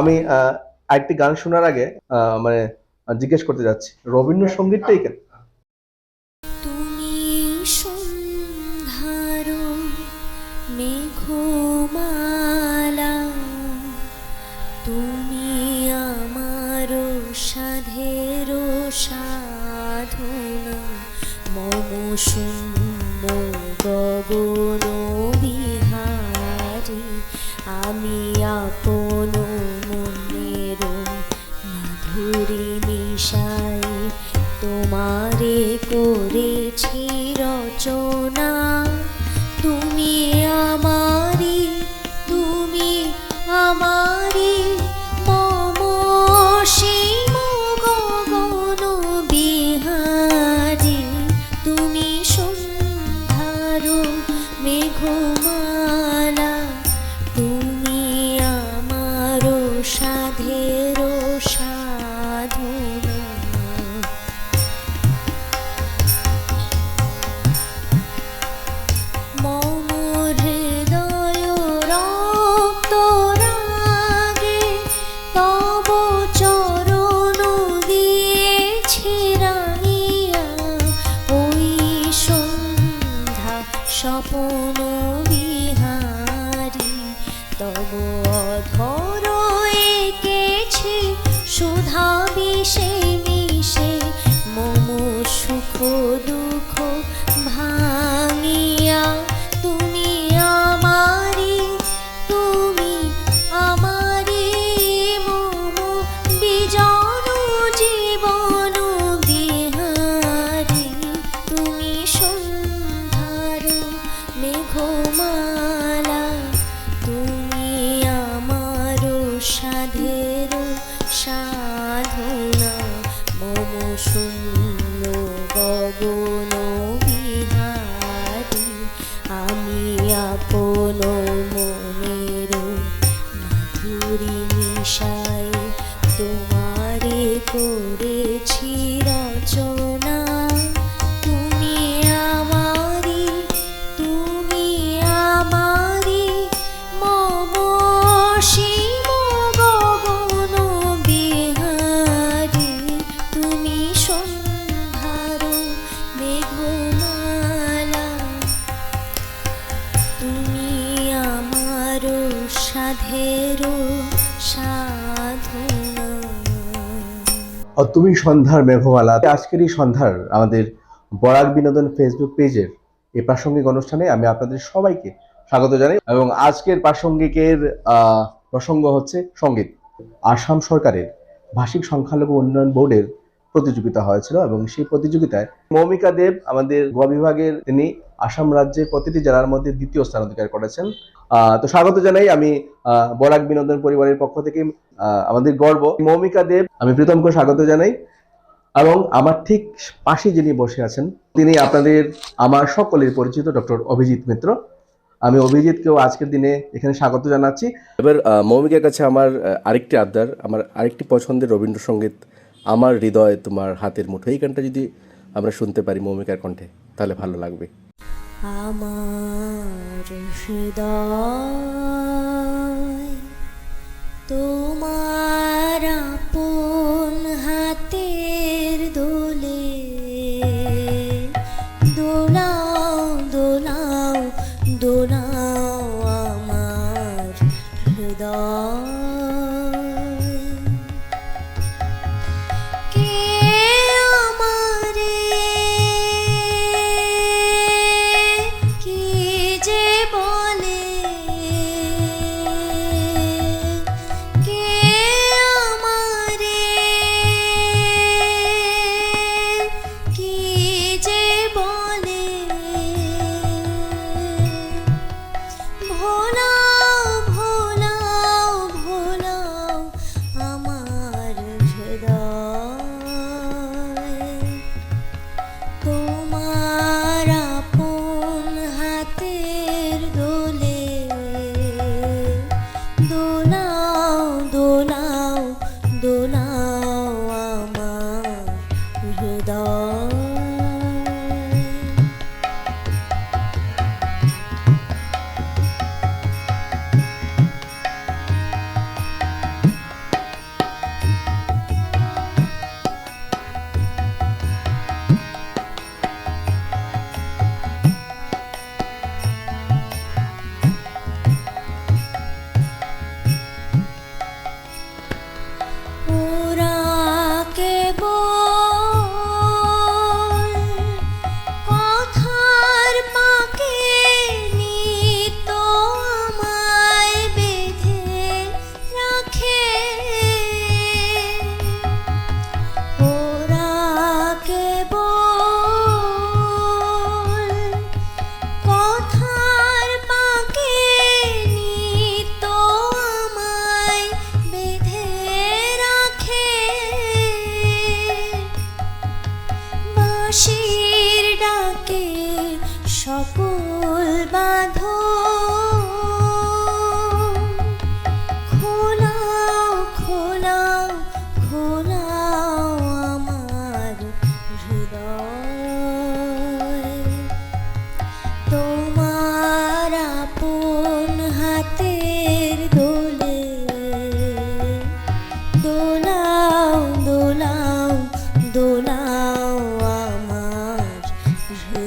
আমি আরেকটি গান শোনার আগে মানে জিজ্ঞেস করতে যাচ্ছি। রবীন্দ্রসঙ্গীতটাই কেন তুমি আমার সাধের করেছি তুমি সন্ধ্যার মেঘমালা। আজকের এই সন্ধ্যার আমাদের বরাক বিনোদন ফেসবুক পেজের এই প্রাসঙ্গিক অনুষ্ঠানে আমি আপনাদের সবাইকে স্বাগত জানাই এবং আজকের প্রাসঙ্গিকের প্রসঙ্গ হচ্ছে সংগীত। আসাম সরকারের ভাষিক সংখ্যালঘু উন্নয়ন বোর্ডের প্রতিযোগিতা হয়েছিল এবং সেই প্রতিযোগিতায় মৌমিকা দেব, আমাদের গ বিভাগের তিনি আসাম রাজ্যের প্রতিটি জেলার মধ্যে দ্বিতীয় স্থান অধিকার করেছেন। তো স্বাগত জানাই আমি আহ, বরাক বিনোদন পরিবারের পক্ষ থেকে আহ, আমাদের গর্ব। মৌমিকা দেব আমি প্রীতমকে স্বাগত জানাই। এবং আমার ঠিক পাশে যিনি বসে আছেন তিনি আপনাদের আমার সকলের পরিচিত ডক্টর অভিজিৎ মিত্র। আমি অভিজিৎকেও আজকের দিনে এখানে স্বাগত জানাচ্ছি। এবার মৌমিকার কাছে আমার আরেকটি আবদার আমার আরেকটি পছন্দের রবীন্দ্রসঙ্গীত আমার হৃদয় তোমার হাতের মুঠো। এই গানটা যদি আমরা শুনতে পারি মৌমিকার কণ্ঠে তাহলে ভালো লাগবে। আমার হৃদয়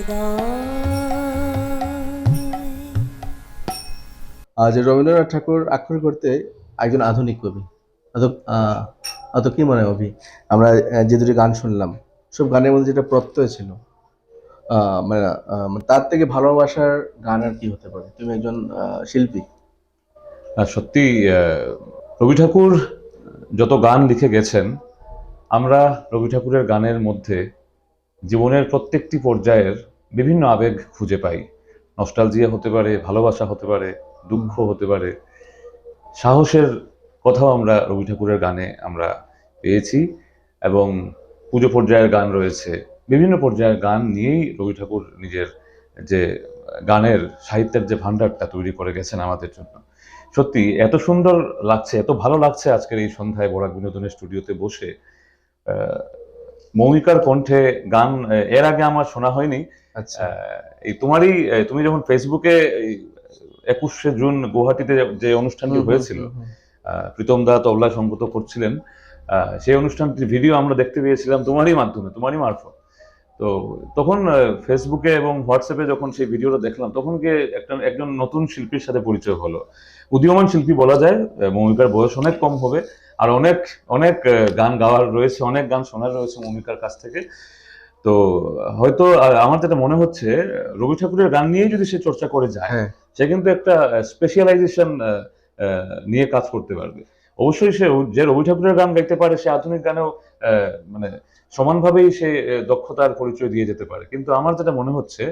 আজ রবীন্দ্রনাথ ঠাকুর আক্ষর করতে একজন আধুনিক কবি। অত কি মনে কবি? আমরা যে দুটি গান শুনলাম, সব গানের মধ্যে যেটা প্রত্যয় ছিল মানে, মানে তার থেকে ভালোবাসার গান আর কি হতে পারে? তুমি একজন শিল্পী। সত্যি রবি ঠাকুর যত গান লিখে গেছেন, আমরা রবি ঠাকুরের গানের মধ্যে জীবনের প্রত্যেকটি পর্যায়ের বিভিন্ন আবেগ খুঁজে পাই। নস্টালজিয়া হতে পারে, ভালোবাসা হতে পারে, দুঃখ হতে পারে। সাহসের কথাও আমরা রবি ঠাকুরের গানে আমরা পেয়েছি এবং পুজো পর্যায়ের গান রয়েছে। বিভিন্ন পর্যায়ের গান নিয়েই রবি ঠাকুর নিজের যে গানের সাহিত্যের যে ভাণ্ডারটা তৈরি করে গেছেন আমাদের জন্য। সত্যি, এত সুন্দর লাগছে, এত ভালো লাগছে আজকের এই সন্ধ্যায় বরাক বিনোদনের স্টুডিওতে বসে। মৌমিকার কণ্ঠে গান এর আগে আমার শোনা হয়নি। আচ্ছা। এই তোমারই তুমি যখন ফেসবুকে একুশে জুন গুয়াহাটিতে যে অনুষ্ঠানটি হয়েছিল প্রীতম দা তবলা সঙ্গত করছিলেন সেই অনুষ্ঠানটির ভিডিও আমরা দেখতে পেয়েছিলাম তোমারই মাধ্যমে তোমারই মারফত। তো তখন ফেসবুকে এবং হোয়াটসঅ্যাপে যখন সেই ভিডিওটা দেখলাম তখন গিয়ে একটা একজন নতুন শিল্পীর সাথে পরিচয় হলো। উদীয়মান শিল্পী বলা যায় মৌমিকার বয়স অনেক কম হবে আর অনেক অনেক গান গাওয়ার রয়েছে অনেক গান শোনার রয়েছে মমিকার কাছ থেকে। তো হয়তো আমার যেটা মনে হচ্ছে রবি ঠাকুরের গান নিয়েই যদি সে চর্চা করে যায় হ্যাঁ। সে কিন্তু একটা স্পেশালাইজেশন নিয়ে কাজ করতে পারবে। অবশ্যই সে যে রবি ঠাকুরের গান গাইতে পারে সে আধুনিক গানেও আহ, মানে সমানভাবেই সে দক্ষতার পরিচয় দিয়ে যেতে পারে। কিন্তু আমার যেটা মনে হচ্ছে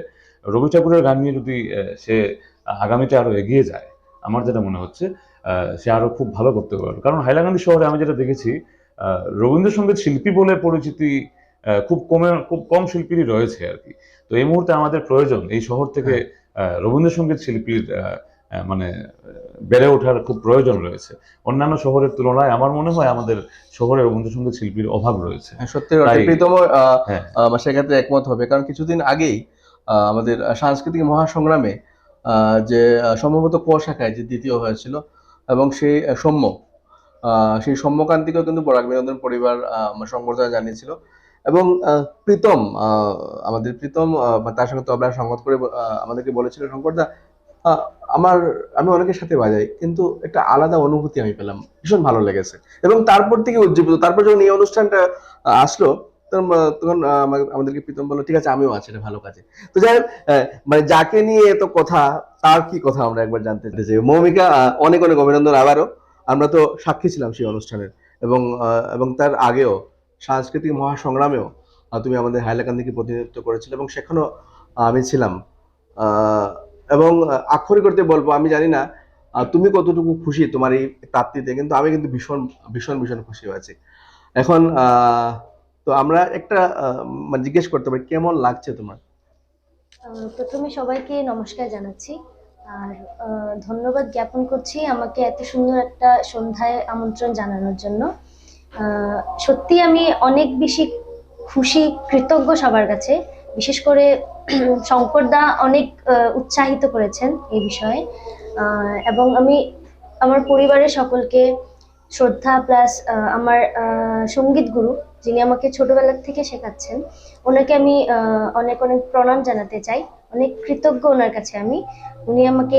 রবি ঠাকুরের গান নিয়ে যদি সে আগামীতে আরও এগিয়ে যায় আমার যেটা মনে হচ্ছে সে আরও খুব ভালো করতে পারবে। কারণ হাইলাকান্দি শহরে আমি যেটা দেখেছি রবীন্দ্রসঙ্গীত শিল্পী বলে পরিচিতি খুব কমে খুব কম শিল্পীরই রয়েছে আর কি। তো এই মুহূর্তে আমাদের প্রয়োজন এই শহর থেকে রবীন্দ্রসঙ্গীত শিল্পীর মানে বেড়ে ওঠার খুব প্রয়োজন রয়েছে। অন্যান্য শহরের তুলনায় আমার মনে হয় আমাদের শহরে রবীন্দ্রসঙ্গীত শিল্পীর অভাব রয়েছে। হ্যাঁ, সত্যি প্রীতম হ্যাঁ। সেক্ষেত্রে একমত হবে। কারণ কিছুদিন আগেই আমাদের সাংস্কৃতিক মহাসংগ্রামে আহ, যে সম্ভবত ক শাখায় যে দ্বিতীয় হয়েছিল এবং সেই সৌম্য। সেই সৌম্যকান্তিকেও কিন্তু বরাক বিনোদন পরিবার সংবর্ধনা জানিয়েছিল। এবং প্রীতম আমাদের প্রীতম তার সঙ্গে তবলা সংবাদ করে আমাদেরকে বলেছিল শঙ্করদা আমার, আমি অনেকের সাথে বাজাই, কিন্তু একটা আলাদা অনুভূতি আমি পেলাম। ভীষণ ভালো লেগেছে। এবং তারপর থেকে উজ্জীবিত, তারপর যখন এই অনুষ্ঠানটা আসলো তখন আমাদেরকে প্রীতম বলল, ঠিক আছে, আমিও আছি, এটা ভালো কাজে। তো যাই মানে যাকে নিয়ে এত কথা, তার কি কথা আমরা একবার জানতে চাই মৌমিকা অনেক অনেক অভিনন্দন আবারও। আমরা তো সাক্ষী ছিলাম সেই অনুষ্ঠানের এবং এবং তার আগেও সাংস্কৃতিক মহাসংগ্রামেও তুমি আমাদের হাইলাকান্দিকে প্রতিনিধিত্ব করেছিলে এবং সেখানেও আমি ছিলাম। এবং আক্ষরিক করতে বলব, আমি জানি না তুমি কতটুকু খুশি তোমার এই প্রাপ্তিতে কিন্তু আমি কিন্তু ভীষণ ভীষণ ভীষণ খুশি হয়েছি এখন তো আমরা একটা মানে জিজ্ঞেস করতে পারি, কেমন লাগছে তোমার? প্রথমে সবাইকে নমস্কার জানাচ্ছি। আর ধন্যবাদ জ্ঞাপন করছি আমাকে এত সুন্দর একটা সন্ধ্যায় আমন্ত্রণ জানানোর জন্য। সত্যি আমি অনেক বেশি খুশি, কৃতজ্ঞ সবার কাছে। বিশেষ করে শঙ্করদা অনেক উৎসাহিত করেছেন এই বিষয়ে। এবং আমি আমার পরিবারের সকলকে শ্রদ্ধা প্লাস আমার সংগীত গুরু যিনি আমাকে ছোটবেলা থেকে শেখাচ্ছেন ওনাকে আমি অনেক অনেক প্রণাম জানাতে চাই। অনেক কৃতজ্ঞ ওনার কাছে আমি। উনি আমাকে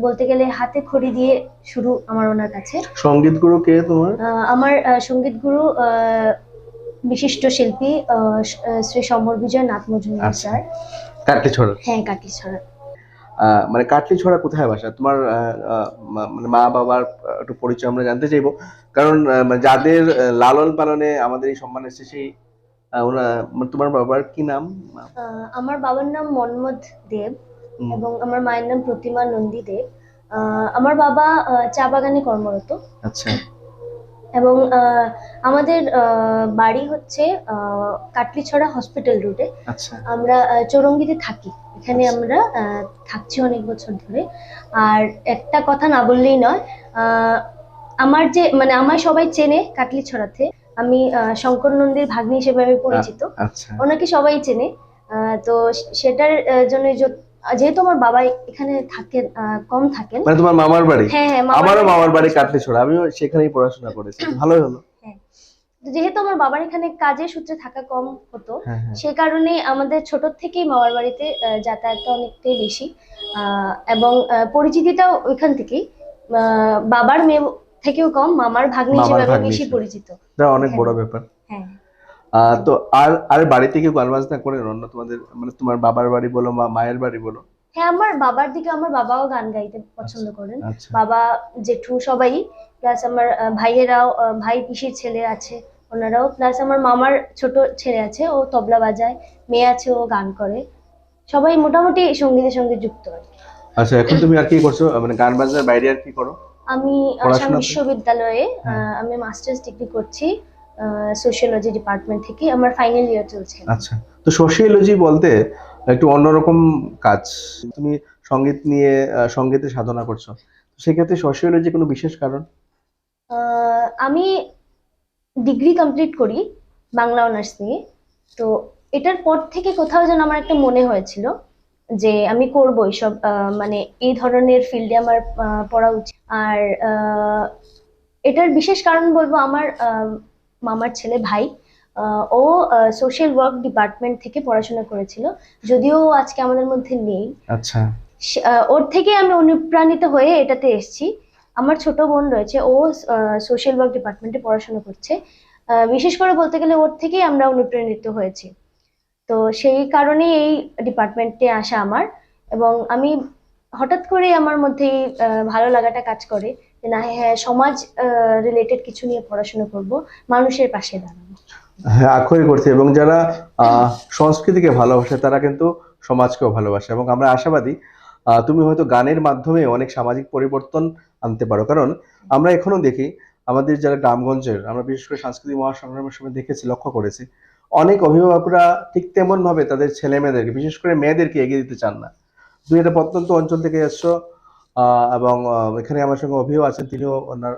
বলতে গেলে হাতে খড়ি দিয়ে শুরু আমার ওনার কাছে। সংগীত গুরু কে তোমার? আমার সংগীত গুরু আহ, বিশিষ্ট শিল্পী শ্রী সমর বিজয় নাথ মজুমদার আচ্ছা। স্যার। কাটলি ছড়া হ্যাঁ কাকি ছড়া মানে কাটলি ছড়া কোথায় বাসা? তোমার মানে মা বাবার একটু পরিচয় আমরা জানতে চাইব। কারণ মানে যাদের লালন পালনে আমাদের এই সম্মান এসেছে সেই ওরা মানে তোমার বাবার কি নাম? আহ, আমার বাবার নাম মন্মথ দেব এবং আমার মায়ের নাম প্রতিমা নন্দী দেব। আহ, আমার বাবা চা বাগানে কর্মরত। আচ্ছা। এবং আহ, আমাদের আহ, বাড়ি হচ্ছে আহ, কাটলিছড়া হসপিটাল রুটে। আচ্ছা। আমরা চৌরঙ্গিতে থাকি। এখানে আচ্ছা। আমরা থাকছি অনেক বছর ধরে। আর একটা কথা না বললেই নয় আহ, আমার যে মানে আমায় সবাই চেনে কাটলিছড়াতে। আমি শঙ্কর নন্দীর ভাগ্নি হিসেবে আমি পরিচিত। আচ্ছা। ওনাকে সবাই চেনে। আহ, তো সেটার জন্য যেহেতু আমার বাবা এখানে থাকেন কম থাকেন। মানে তোমার মামার বাড়ি? হ্যাঁ হ্যাঁ আমারও মামার বাড়ি কাটলি ছড়া আমিও সেখানেই পড়াশোনা করেছি। ভালোই হলো। যেহেতু আমার বাবার এখানে কাজের সূত্রে থাকা কম হতো হ্যাঁ হ্যাঁ। সে কারণে আমাদের ছোট থেকেই মামার বাড়িতে যাতায়াতটা অনেকটাই বেশি। আহ, এবং পরিচিতিটাও ওইখান থেকেই। আহ, বাবার মেয়ে থেকেও কম মামার ভাগ্নি হিসেবে বেশি পরিচিত। অনেক বড় ব্যাপার। হ্যাঁ। তো আর আর বাড়িতে কেউ গান বাজনা করেন অন্য তোমাদের মানে তোমার বাবার বাড়ি বলো মা মায়ের বাড়ি বলো? হ্যাঁ আমার বাবার দিকে আমার বাবাও গান গাইতে পছন্দ করেন। আচ্ছা। বাবা জেঠু সবাই প্লাস আমার ভাইয়েরাও ভাই পিসির ছেলে আছে ওনারাও প্লাস আমার মামার ছোট ছেলে আছে ও তবলা বাজায় মেয়ে আছে ও গান করে। সবাই মোটামুটি সঙ্গীতের সঙ্গে যুক্ত আর আচ্ছা এখন তুমি আর কি করছ? মানে গান বাজনার বাইরে আর কি করো? আমি আসাম বিশ্ববিদ্যালয়ে হ্যাঁ। আমি মাস্টার্স ডিগ্রি করছি। সোশিয়োলজি ডিপার্টমেন্ট থেকে আমার ফাইনাল ইয়ার চলছে। আচ্ছা তো সোশিওলজি বলতে একটু অন্যরকম কাজ। তুমি সংগীত নিয়ে আহ, সঙ্গীতে সাধনা করছ। সেক্ষেত্রে সোশিওলজি কোনো বিশেষ কারণ? আমি ডিগ্রি কমপ্লিট করি বাংলা অনার্স নিয়ে। তো এটার পর থেকে কোথাও যেন আমার একটা মনে হয়েছিল যে আমি করব এইসব মানে এই ধরনের ফিল্ডে আমার পড়া উচিত। আর এটার বিশেষ কারণ বলব আমার মামার ছেলে ভাই ও সোশ্যাল ওয়ার্ক ডিপার্টমেন্ট থেকে পড়াশোনা করেছিল। যদিও আজকে আমাদের মধ্যে নেই। আচ্ছা। ওর থেকে আমি অনুপ্রাণিত হয়ে এটাতে এসেছি। আমার ছোট বোন রয়েছে ও সোশ্যাল ওয়ার্ক ডিপার্টমেন্টে পড়াশোনা করছে। বিশেষ করে বলতে গেলে ওর থেকেই আমরা অনুপ্রাণিত হয়েছি। তো সেই কারণেই এই ডিপার্টমেন্টে আসা আমার। এবং আমি হঠাৎ করে আমার মধ্যে ভালো লাগাটা কাজ করে। যে না হ্যাঁ সমাজ রিলেটেড কিছু নিয়ে পড়াশোনা করব, মানুষের পাশে দাঁড়াবো। হ্যাঁ আক্ষরিক করছে এবং যারা সংস্কৃতিকে ভালোবাসে, তারা কিন্তু সমাজকেও ভালোবাসে, এবং আমরা আশাবাদী তুমি হয়তো গানের মাধ্যমে অনেক সামাজিক পরিবর্তন আনতে পারো। কারণ আমরা এখনও দেখি, আমাদের যারা গ্রামগঞ্জের, আমরা বিশেষ করে সাংস্কৃতিক মহাসংগ্রামের সময় দেখেছি, লক্ষ্য করেছি, অনেক অভিভাবকরা ঠিক তেমন ভাবে তাদের ছেলে মেয়েদেরকে বিশেষ করে মেয়েদেরকে এগিয়ে দিতে চান না। তুমি একটা প্রত্যন্ত অঞ্চল থেকে এসছো এবং এখানে আমার সঙ্গে অভিও আছেন তিনিও ওনার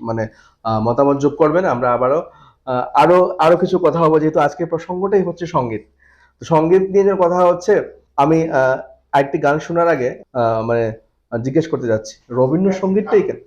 মানে মতামত যোগ করবেন আমরা আবারও আরও আরও কিছু কথা হব যেহেতু আজকের প্রসঙ্গটাই হচ্ছে সংগীত। তো সংগীত নিয়ে যে কথা হচ্ছে আমি আহ, আরেকটি গান শোনার আগে মানে জিজ্ঞেস করতে যাচ্ছি রবীন্দ্রসঙ্গীতটাই কেন?